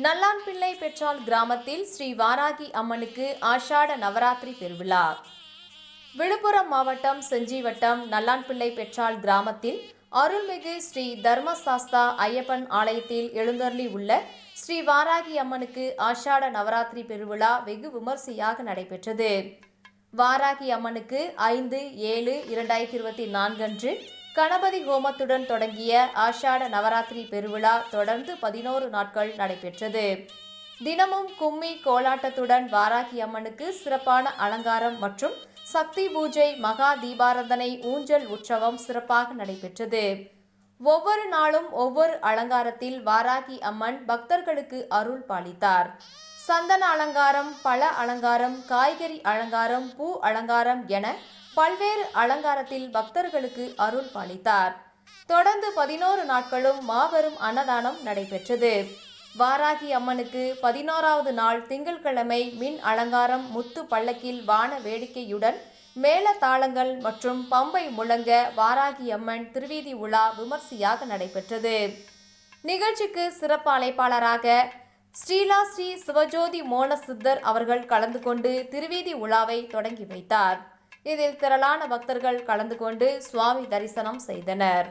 பெற்றால் கிராமத்தில் ஸ்ரீ வாராகி அம்மனுக்கு ஆஷாட நவராத்திரி பெருவிழா விழுப்புரம் மாவட்டம் செஞ்சிவட்டம் நல்லான்பிள்ளை பெற்றால் கிராமத்தில் அருள்மிகு ஸ்ரீ தர்மசாஸ்தா ஐயப்பன் ஆலயத்தில் எழுந்தருளி உள்ள ஸ்ரீ வாராகி அம்மனுக்கு ஆஷாட நவராத்திரி பெருவிழா வெகு விமர்சையாக நடைபெற்றது. வாராகி அம்மனுக்கு ஐந்து ஏழு இரண்டாயிரத்தி இருபத்தி நான்கு அன்று கணபதி ஹோமத்துடன் தொடங்கிய ஆஷாட நவராத்திரி பெருவிழா தொடர்ந்து பதினோரு நாட்கள் நடைபெற்றது. தினமும் கும்மி கோலாட்டத்துடன் வாராகி அம்மனுக்கு சிறப்பான அலங்காரம் மற்றும் சக்தி பூஜை மகா தீபாராதனை ஊஞ்சல் உற்சவம் சிறப்பாக நடைபெற்றது. ஒவ்வொரு நாளும் ஒவ்வொரு அலங்காரத்தில் வாராகி அம்மன் பக்தர்களுக்கு அருள் பாலித்தார். சந்தன அலங்காரம் பழ அலங்காரம் காய்கறி அலங்காரம் பூ அலங்காரம் என பல்வேறு அலங்காரத்தில் பக்தர்களுக்கு அருள் பாலித்தார். தொடர்ந்து பதினோரு நாட்களும் மாபெரும் அன்னதானம் நடைபெற்றது. வாராகி அம்மனுக்கு பதினோராவது நாள் திங்கட்கிழமை மின் அலங்காரம் முத்து பல்லக்கில் வான வேடிக்கையுடன் மேள தாளங்கள் மற்றும் பம்பை முழங்க வாராகி அம்மன் திருவீதி உலா விமர்சையாக நடைபெற்றது. நிகழ்ச்சிக்கு சிறப்பு அழைப்பாளராக ஸ்ரீலா ஸ்ரீ சிவஜோதி மோன சித்தர் அவர்கள் கலந்து கொண்டு திருவீதி உலாவை தொடங்கி வைத்தார். இதில் திரளான பக்தர்கள் கலந்து கொண்டு சுவாமி தரிசனம் செய்தனர்.